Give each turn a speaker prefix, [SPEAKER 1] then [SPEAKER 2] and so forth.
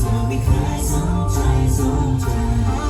[SPEAKER 1] เธอไม่เคยสนใจสนใจ